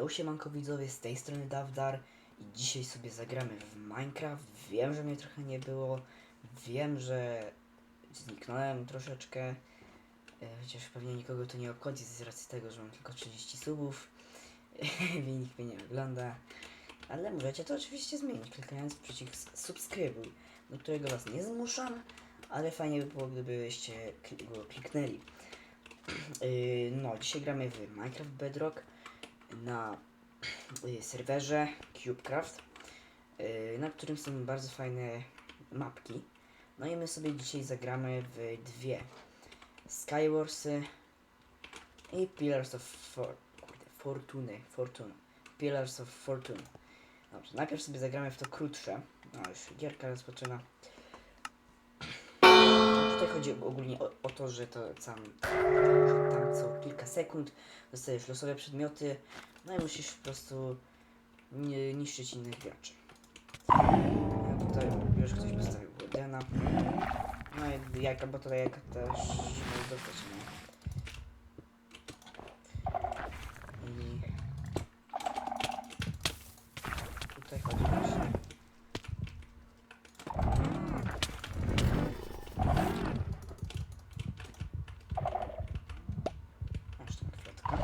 Yo siemanko widzowie, z tej strony Dawdar i dzisiaj sobie zagramy w Minecraft. Wiem, że mnie trochę nie było, wiem, że zniknąłem troszeczkę, e, chociaż pewnie nikogo to nie obchodzi z racji tego, że mam tylko 30 subów i nikt mnie nie ogląda. Ale możecie to oczywiście zmienić, klikając przycisk subskrybuj, do którego was nie zmuszam, ale fajnie by było, gdybyście go kliknęli. Yy, No, dzisiaj gramy w Minecraft Bedrock na y, serwerze CubeCraft, y, na którym są bardzo fajne mapki. No i my sobie dzisiaj zagramy w dwie Skywarsy i Pillars of For kurde, Fortune. Pillars of Fortune. Dobrze, najpierw sobie zagramy w to krótsze. No już gierka rozpoczyna. Tutaj chodzi ogólnie o, o to, że to że tam co kilka sekund dostajesz losowe przedmioty, no i musisz po prostu nie, niszczyć innych graczy. Ja tutaj już ktoś postawił Woodena. No i jajka, bo tutaj jajka też możesz dostać, nie? I tutaj chodzi właśnie Masz tą kwiatka.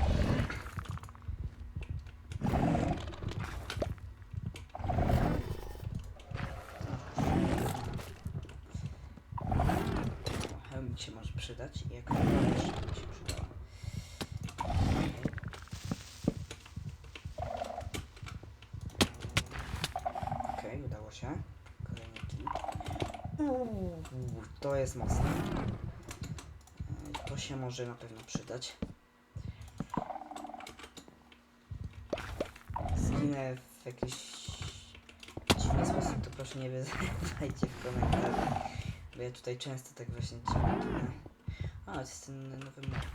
Trochę mi się może przydać i jak jeszcze mi się przydała. Udało się. Kolejny. Uuu, to jest mocne. E, To się może na pewno przydać. Zginę w jakiś dziwny sposób, to proszę nie wyzywajcie w komentarzach. Bo ja tutaj często tak właśnie dziwnie ginę. A, to jest ten nowy map.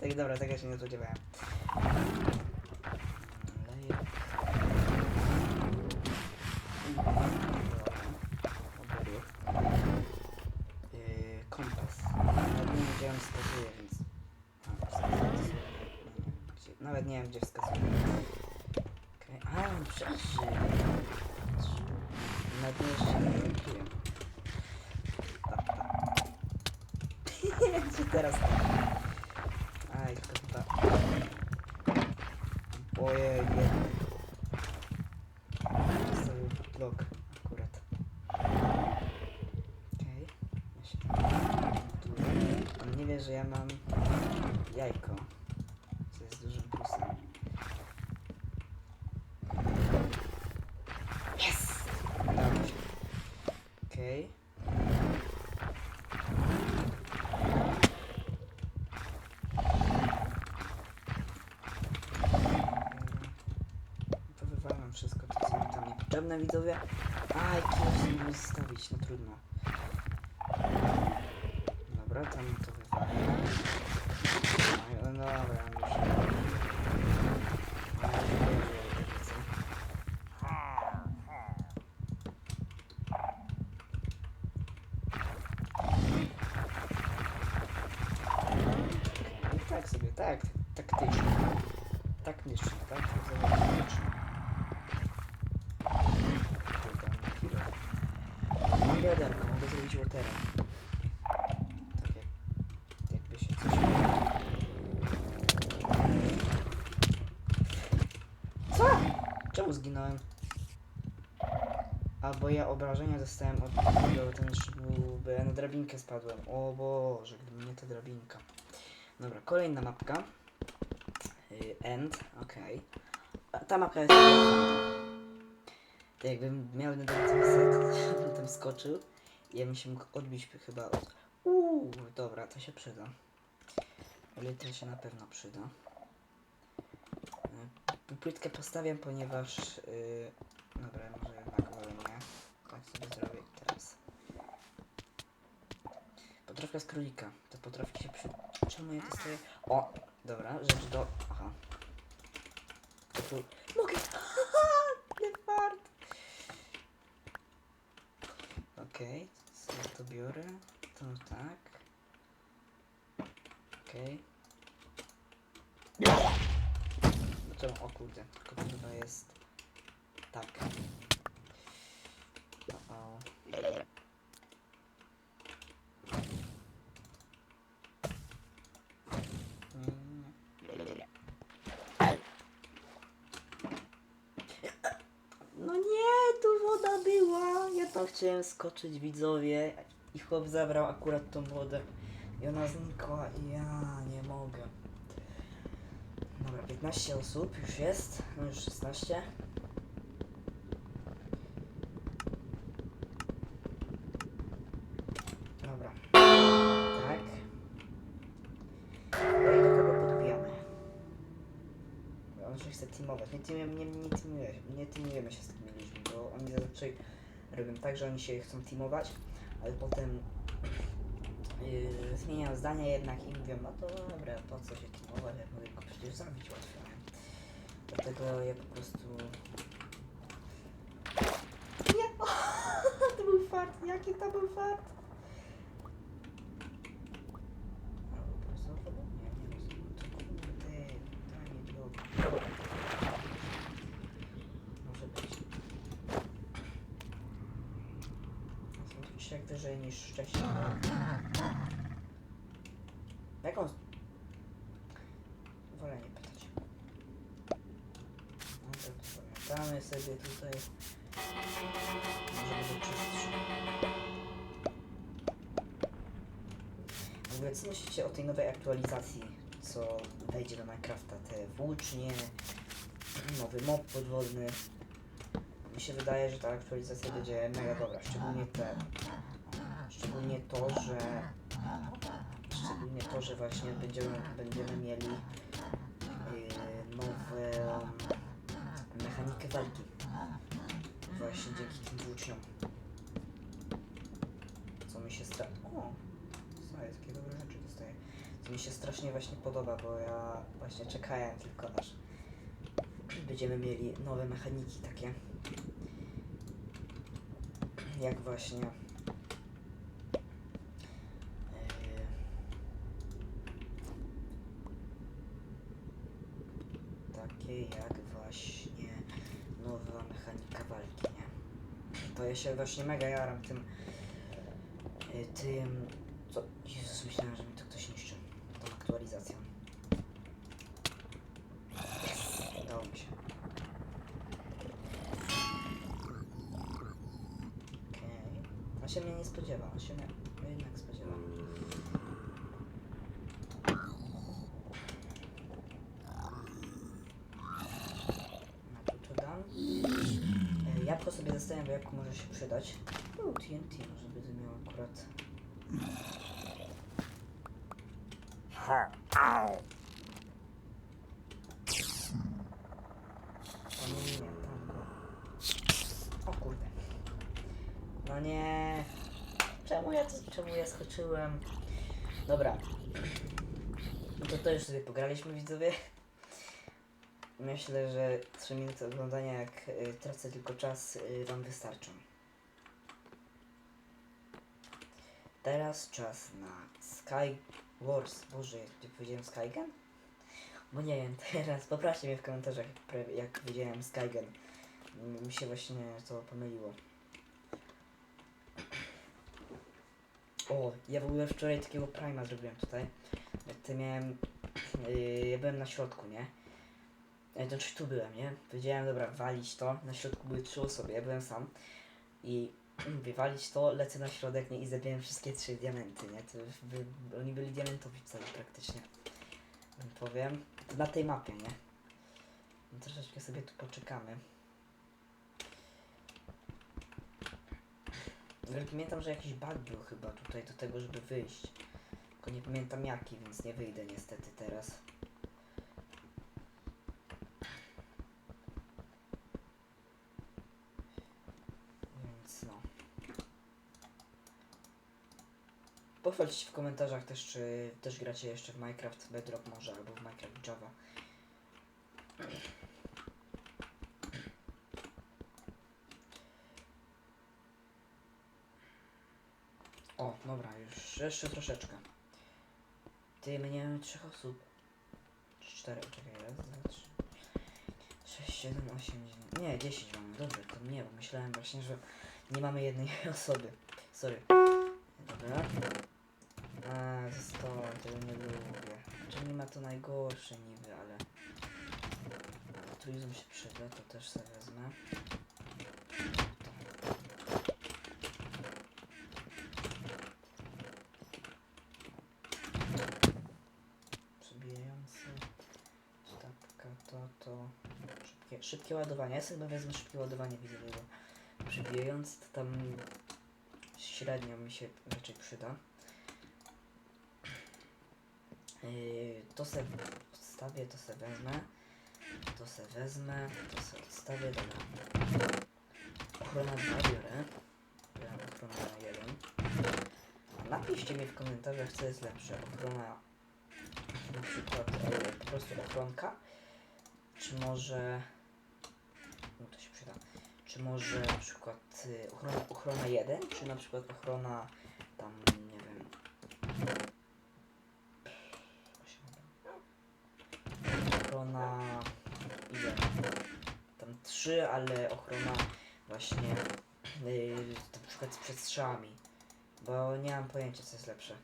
Tak, dobra, tego się nie spodziewałem. Leję. Oberło. Yy, kompas. Nawet nie wiem, gdzie on wskazuje, więc... A, wskazuje. Nie wiem, gdzie- Nawet nie wiem, gdzie wskazuje. Okej, A, on przeżył. Nawet nie jeszcze nie wróciłem. Tak, tak. Nie wiem, czy teraz... Aj, chyba... Ojej, nie. Zostawił blok akurat. Okej. Ja się. On nie wie, że ja mam jajko. Co jest dużym plusem. Yes! Udało się. Okej. Powywalam wszystko, to co mi tam niepotrzebne, widzowie. Aj, kilo sobie nie zostawić, no trudno. Dobra, tam to wywalę. No dobra, już. No, nie wiem, jak chcę. I tak sobie, tak, taktycznie. Taktycznie, tak? Taktycznie. Kurde, mam kilo. Mam wiaderko, Tak jak, jakby się coś... Co? Czemu zginąłem? Albo ja obrażenia dostałem od tego, ten szybów, bo ja na drabinkę spadłem. O Boże, gdyby nie ta drabinka. Dobra, kolejna mapka. Y, End, okej. A Ta mapka jest... To jakbym miał na cały set, tam skoczył. Ja bym się mógł odbić chyba od... Uuu, dobra, to się przyda. ale to się na pewno przyda. E, płytkę postawiam, ponieważ... Yy, dobra, może jednak wolę Tak sobie zrobię teraz. Potrawka z królika. Te potrawki się przy... Czemu ja to stoję? O! Dobra, rzecz do... Aha. Tu... Mogę! Haha! Okej, to biorę. To tak. Okej. Czemu? O kurde, tylko to chyba jest... Tak. O, o. Mm. No nie, tu woda była. Ja tam chciałem skoczyć widzowie i chłop zabrał akurat tą wodę. I ona znikła i ja nie mogę. Dobra, 15 osób już jest. No już 16. Dobra. Tak. No i do kogo podbijamy? On się chce teamować. Nie, teamujemy, nie, nie, nie teamujemy się z tymi ludźmi, bo oni zazwyczaj robią tak, że oni się chcą teamować, ale potem yy, zmieniają zdania jednak i mówią, no to dobra, po co się teamować, jak mogę go przecież zabić łatwo? Dlatego ja po prostu... Nie! to był fart, jaki to był fart? Albo po prostu wodą? Nie, nie rozumiem. To kurde, danie drogi. Może być. Są tu dzisiaj wyżej niż wcześniej. Jaką... Wolę nie pytać. No to pamiętamy sobie tutaj. Może będzie czystszy. W co myślicie o tej nowej aktualizacji, co wejdzie do Minecrafta? Te włócznie, nowy mob podwodny. Mi się wydaje, że ta aktualizacja będzie mega dobra, szczególnie te, szczególnie to, że szczególnie to, że właśnie będziemy, będziemy mieli yy, nowe mechanikę walki. Właśnie dzięki tym włóczniom. Co mi się stra... O! Takie dobre rzeczy dostaję. Co mi się strasznie właśnie podoba, bo ja właśnie czekałem tylko aż będziemy mieli nowe mechaniki takie. Jak właśnie... Yy, takie jak właśnie nowa mechanika walki, nie? Właśnie mega jaram tym, y, tym, co, Jezus, myślałem, że mi to ktoś niszczy, tą aktualizacją. Udało mi się. Okej, on się mnie nie spodziewa, on się jednak spodziewa. Na tu to dam. E, Jabłko sobie zostawiam, bo jabłko może się przydać. U, TNT może będę miał akurat. O nie, nie, tam go. O kurde. No nie. Czemu ja, czemu ja skoczyłem? Dobra. No to to już sobie pograliśmy widzowie. Myślę, że 3 minuty oglądania, jak y, tracę tylko czas, y, Wam wystarczą. Teraz czas na Sky Wars. Boże, jak powiedziałem Skygen? Bo nie wiem, teraz poprawcie mnie w komentarzach, jak, jak powiedziałem Skygen. Mm, Mi się właśnie to pomyliło. O, ja w ogóle wczoraj takiego Prima zrobiłem tutaj. Ty miałem... Yy, ja byłem na środku, nie? Ja znaczy tu byłem, nie? Powiedziałem, dobra, walić to. Na środku były trzy osoby, ja byłem sam. I mówię, walić to, lecę na środek, nie? I zabiłem wszystkie trzy diamenty, nie? To by, oni byli diamentowi cali praktycznie. Powiem. To na tej mapie, nie? No, troszeczkę sobie tu poczekamy. Ale pamiętam, że jakiś bug był chyba tutaj do tego, żeby wyjść. Tylko nie pamiętam jaki, więc nie wyjdę niestety teraz. Więc no. Pochwalcie w komentarzach też, czy też gracie jeszcze w Minecraft Bedrock może, albo w Minecraft Java. O, dobra, już jeszcze troszeczkę. Ty, my nie trzech osób. Cztery, czekaj, raz, dwa, trzy. Sześć, siedem, osiem, dziewięć. Nie, dziesięć mamy, dobrze, to nie, bo myślałem właśnie, że nie mamy jednej osoby. Sorry. Dobra. A, zostało, tego nie lubię. Nie ma to najgorsze niby, ale... Altruizm się przyda, to też sobie wezmę. Przebijający. Sztabka, to, to. Szybkie, szybkie ładowanie. Ja sobie wezmę szybkie ładowanie widzowego. Przebijający to tam średnio mi się raczej przyda. Yy, to se odstawię, to se wezmę. To se wezmę, to se odstawię, dobra. Ochrona 2 biorę. Biorę ochrona 1. Napiszcie mi w komentarzach, co jest lepsze. Ochrona na przykład e, po prostu ochronka, czy może no to się przyda, czy może na przykład y, ochrona, ochrona 1, czy na przykład ochrona tam, nie wiem osiem, dobra. Ochrona ile? Tam 3, ale ochrona właśnie y, na przykład z przestrzałami, bo nie mam pojęcia co jest lepsze.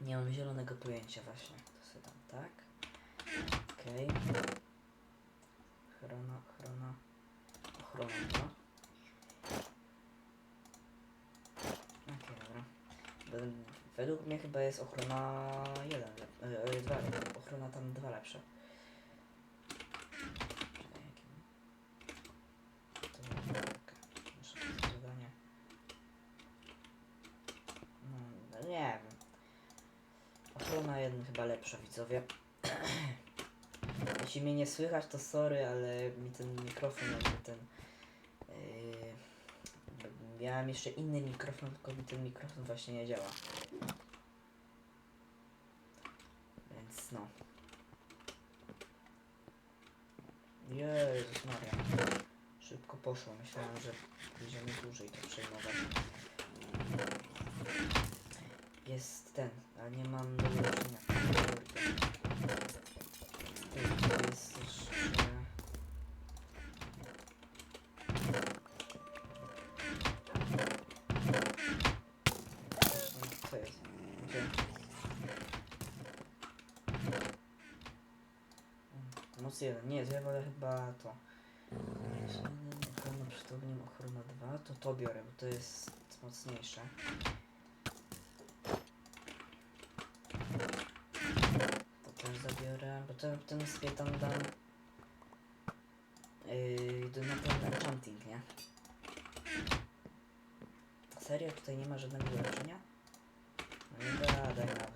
Nie mam zielonego pojęcia właśnie. To sobie dam tak. Okej. Ochrona, ochrona. Ochrona dwa. Okej, dobra. Wed- Według mnie chyba jest ochrona 1, e, e, 2, ochrona tam 2 lepsze. Zadanie. No, nie wiem. Ochrona 1 chyba lepsza, widzowie. Jeśli mnie nie słychać, to sorry, ale mi ten mikrofon, ten... Yy, miałem jeszcze inny mikrofon, tylko mi ten mikrofon właśnie nie działa. Więc no. Jezus Maria. Szybko poszło. Myślałem, że będziemy dłużej to przejmować. Jest ten, ale nie mam do. Moc 1. Nie, ja wolę chyba to. Ochrona przed ogniem, ochrona 2. To to biorę, bo to jest mocniejsze. To też zabiorę, bo to, ten sobie tam dam yy, do- na ten enchanting, nie? Serio? Tutaj nie ma żadnego uleczenia? No nie gadaj nawet.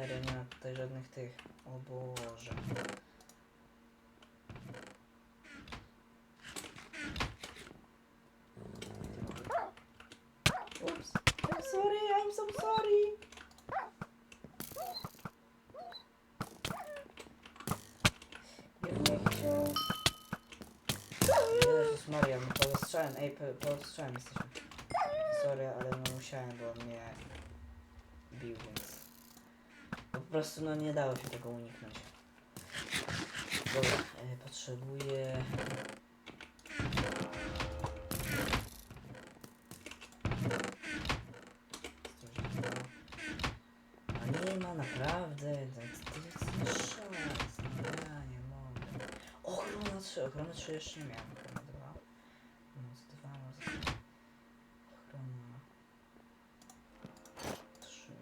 4, nie ma tutaj żadnych tych. O Boże. Ups. I'm sorry, I'm so sorry. Jezus Maria, no powstrzałem, ej, powstrzałem jesteśmy. Sorry, ale no musiałem, bo mnie bił, więc... Po prostu no nie dało się tego uniknąć. Dobra, e, potrzebuję... A nie ma naprawdę, to jest szans, no ja nie mogę. Ochrona 3, ochrona 3 jeszcze nie miałem, ochrona 2. Moc 2, moc 2. Ochrona 3.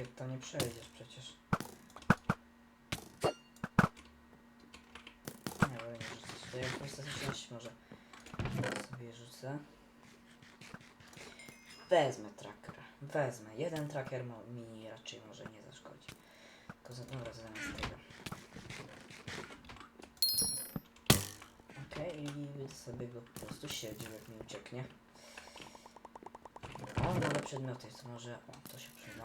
Chłopie, to nie przejdziesz przecież. Nie, wolę nie rzucać. To ja w ostateczności może sobie rzucę. Wezmę tracker. Wezmę. Jeden tracker mi raczej może nie zaszkodzi. Tylko za, dobra, zamiast tego. Okej, i będę sobie go po prostu siedził, jak mi ucieknie. O, nowe przedmioty, to może... O, to się przyda.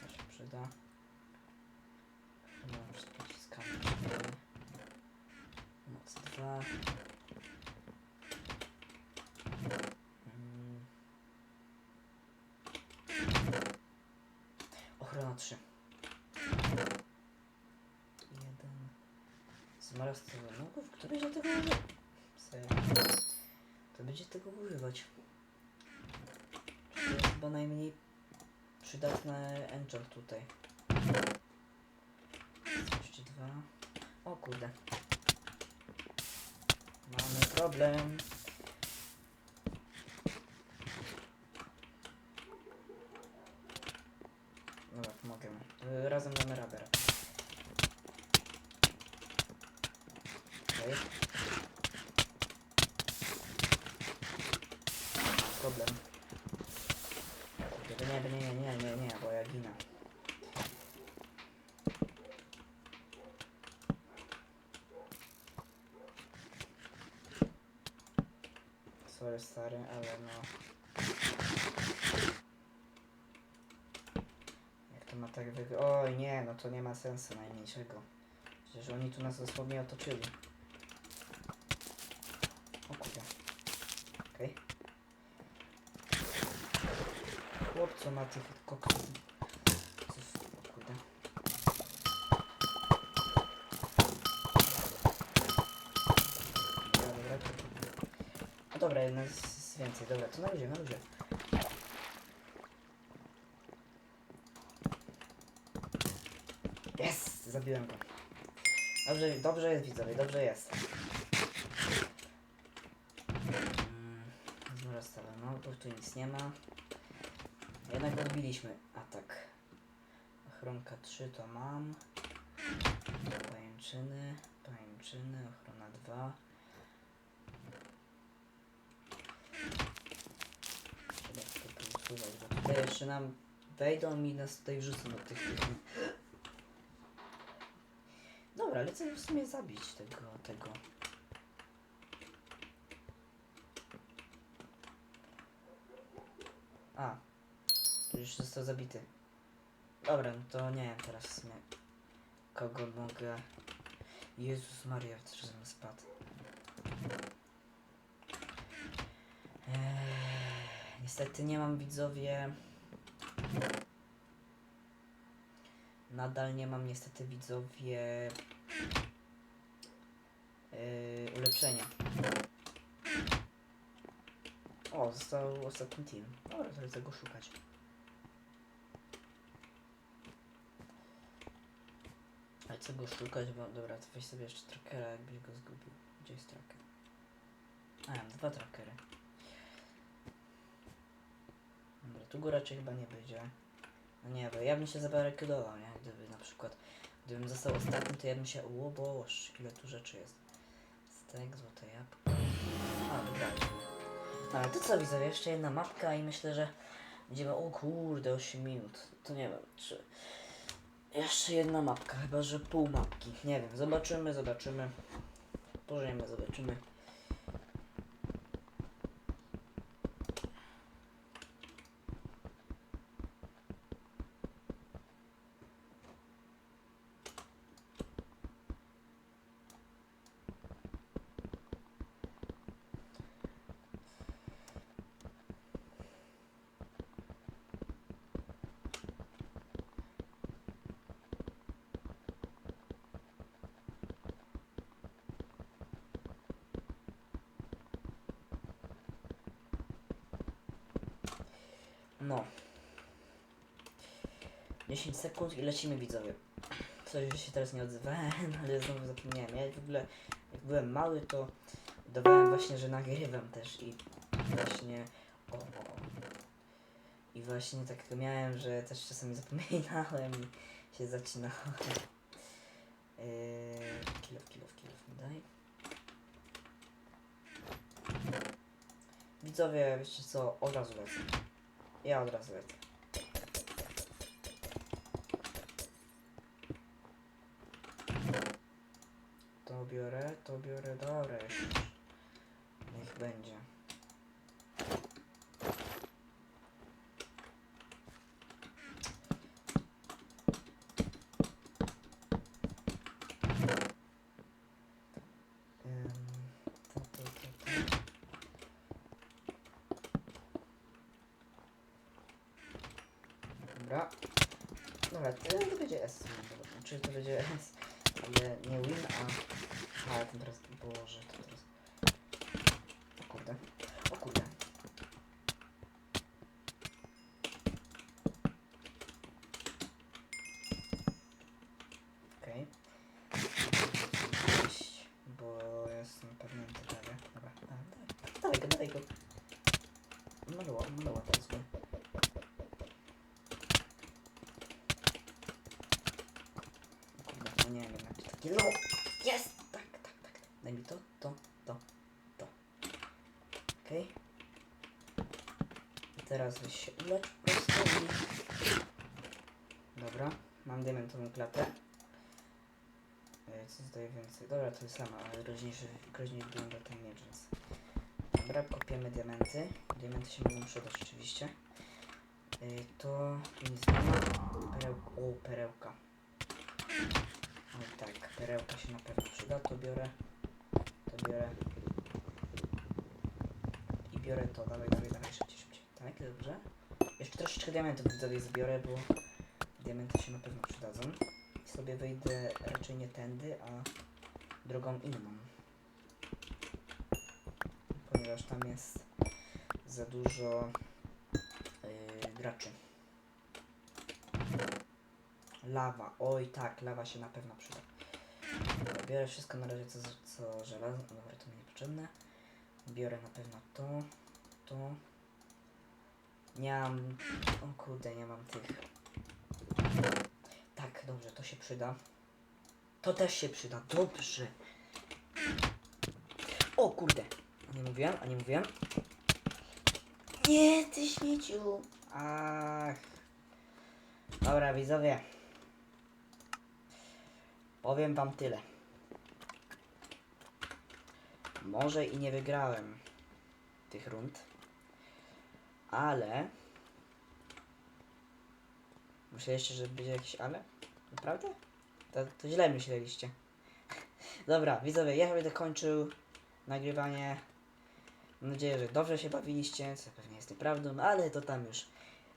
To się przyda. Chyba już. Moc 2. Mm. Ochrona 3. Jeden. Zmaraz nogów? Kto będzie tego używać? Kto będzie tego używać? Jest chyba najmniej przydatny enchant tutaj. Jeszcze dwa. O kurde. Mamy problem. Dobra, pomogę. Y, Razem damy radę. Okej. Problem. Kurde, Nie, nie, nie, nie, nie, nie, bo ja ginę. Sorry stary, ale no... Jak to ma tak wyg... Oj nie, no to nie ma sensu najmniejszego. Przecież oni tu nas dosłownie otoczyli. O kurde. Okej. Chłopco ma tych koksów. No jest więcej. Dobra, to na luzie, na luzie. Jest! Zabiłem go. Dobrze, dobrze jest widzowie, dobrze jest. Mm, Dobra, stale, no bo tu nic nie ma. Jednak odbiliśmy atak. Ochronka 3 to mam. Pajęczyny, pajęczyny, ochrona 2. bo tutaj jeszcze nam wejdą i nas tutaj wrzucą do tych... Dobra, lecę w sumie zabić tego, tego. A, już został zabity. Dobra, no to nie wiem teraz w sumie kogo mogę... Jezus Maria, też bym spadł. Niestety nie mam widzowie... Nadal nie mam niestety widzowie... Yy, ulepszenia. O, został ostatni team. Dobra, lecę go szukać. Ale co go szukać, bo dobra, to weź sobie jeszcze trackera, jakbyś go zgubił. Gdzie jest tracker? A, mam dwa trackery. Dobra, tu go raczej chyba nie będzie. No nie, bo ja bym się zabarykadował, nie? Gdyby na przykład, gdybym został ostatni, to ja bym się, o boż, ile tu rzeczy jest. Stek, złote jabłko. A. No, ale to co widzowie, jeszcze jedna mapka i myślę, że będziemy, o kurde, 8 minut. To nie wiem, czy... Jeszcze jedna mapka, chyba że pół mapki. Nie wiem, zobaczymy, zobaczymy. Pożyjemy, zobaczymy. No. 10 sekund i lecimy widzowie. Coś, że się teraz nie odzywałem, ale znowu zapomniałem. Ja w ogóle, jak byłem mały, to udawałem właśnie, że nagrywam też i właśnie... O, o. I właśnie tak miałem, że też czasami zapominałem i się zaczynałem. Yy, kilof, kilof, kilof mi daj. widzowie, wiecie co, od razu lecę. Ja od razu lecę. Biorę, to biorę, dobra już. Niech będzie. Dobra. Dobra, to będzie S. Czy to będzie S, ale nie win, a... A, ten teraz... Boże, to teraz... O kurde. O kurde. Okej. Iść, Bo jestem pewny tego. Dobra, dawaj, dawaj go, dawaj go. Maluła, maluła teraz go. Kurde, no nie wiem, takie low. Jest! Tak, tak, tak. tak. Daj mi to, to, to, to. Okej. I teraz weź się ulecz. Dobra, mam diamentową klatę. E, Co zdaje więcej? Dobra, to jest sama, ale groźniejszy, groźniej wygląda ten miecz, więc... Dobra, kopiemy diamenty. Diamenty się mogą przydać oczywiście. E, To nic nie ma. Perełka. O, perełka. Perełka się na pewno przyda. To biorę. To biorę. I biorę to. Dawaj, dawaj, dawaj, szybciej, szybciej. Tak, dobrze. Jeszcze troszeczkę diamentów widzowie zbiorę, bo diamenty się na pewno przydadzą. I sobie wyjdę raczej nie tędy, a drogą inną. Ponieważ tam jest za dużo yy, graczy. Lawa. Oj tak, lawa się na pewno przyda. Biorę wszystko na razie co, co żelazne. Dobra, to mi niepotrzebne. Biorę na pewno to, to. Nie mam... O kurde, nie mam tych. Tak, dobrze, to się przyda. To też się przyda, dobrze. O kurde. Nie mówiłem, a nie mówiłem. Nie, ty śmieciu. Ach. Dobra, widzowie. Powiem wam tyle. Może i nie wygrałem tych rund, ale myśleliście, że będzie jakiś ale? Naprawdę? To, to źle myśleliście. Dobra, widzowie, ja będę kończył nagrywanie. Mam nadzieję, że dobrze się bawiliście, co pewnie jest nieprawdą, ale to tam już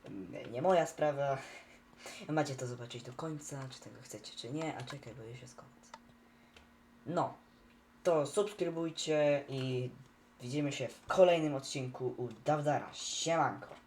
mm, nie moja sprawa. Macie to zobaczyć do końca, czy tego chcecie, czy nie. A czekaj, bo już jest koniec. No, to subskrybujcie i widzimy się w kolejnym odcinku u Dawdara. Siemanko!